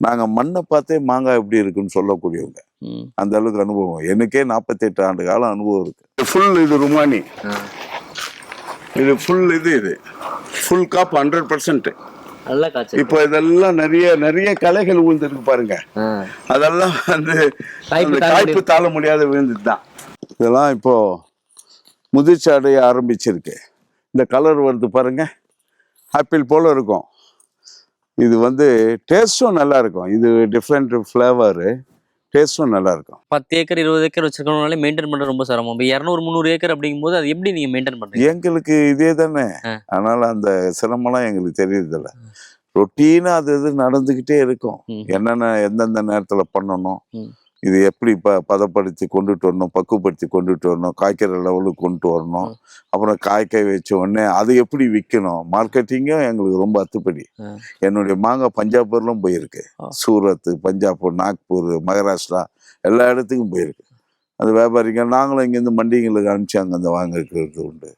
நாங்கள் மண்ணை பார்த்தே மாங்காய் எப்படி இருக்குன்னு சொல்லக்கூடியவங்க. ம். அந்த அளவுக்கு அனுபவம். எனக்கே நாற்பத்தெட்டு ஆண்டு காலம் அனுபவம் இருக்கு. ஃபுல் இது ருமானி. இது ஃபுல் இது இது. ஃபுல் காப் ஹண்ட்ரட் பர்சன்ட் நல்லா காய்ச்சல் இப்போ இதெல்லாம் நிறைய நிறைய கலைகள் விழுந்திருக்கு பாருங்க. அதெல்லாம் வந்து காய்ப்பு காய்ப்பு தாழ முடியாத விழுந்தது தான் இதெல்லாம் இப்போ முதிர்ச்சி அடைய ஆரம்பிச்சிருக்கு. இந்த கலர் வருது பாருங்க. ஆப்பிள் போல இருக்கும். இது வந்து டேஸ்ட்டும் நல்லா இருக்கும் இது டிஃப்ரெண்ட் ஃப்ளேவரு டேஸ்ட்டும் நல்லா இருக்கும் பத்து ஏக்கர் இருபது ஏக்கர் வச்சிருக்கவங்களால மெயின்டைன் பண்றது ரொம்ப சிரமம். இப்போ இரநூறு முந்நூறு ஏக்கர் அப்படிங்கும்போது அது எப்படி நீங்க மெயின்டைன் பண்றீங்க? எங்களுக்கு இதே தானே. அதனால அந்த சிரமம்லாம் எங்களுக்கு தெரியறதில்ல. ரொட்டீனா அது இது நடந்துக்கிட்டே இருக்கும். என்னென்ன எந்தெந்த நேரத்துல பண்ணணும். இது எப்படி ப பதப்படுத்தி கொண்டுட்டு வரணும் பக்குவப்படுத்தி கொண்டுட்டு வரணும் காய்க்கிற லெவலுக்கு கொண்டு வரணும். அப்புறம் காய்க்க வச்ச உடனே அது எப்படி விற்கணும் மார்க்கெட்டிங்கும் எங்களுக்கு ரொம்ப அத்துப்படி. என்னுடைய மாங்காய் பஞ்சாபூர்லாம் போயிருக்கு ஆ. சூரத் பஞ்சாப் நாக்பூர் மகாராஷ்டிரா எல்லா இடத்துக்கும் போயிருக்கு அது வியாபாரிங்க நாங்களும் இங்கேருந்து மண்டிங்களுக்கு அனுப்பிச்சு அங்கே அந்த வாங்கிக்கிறது உண்டு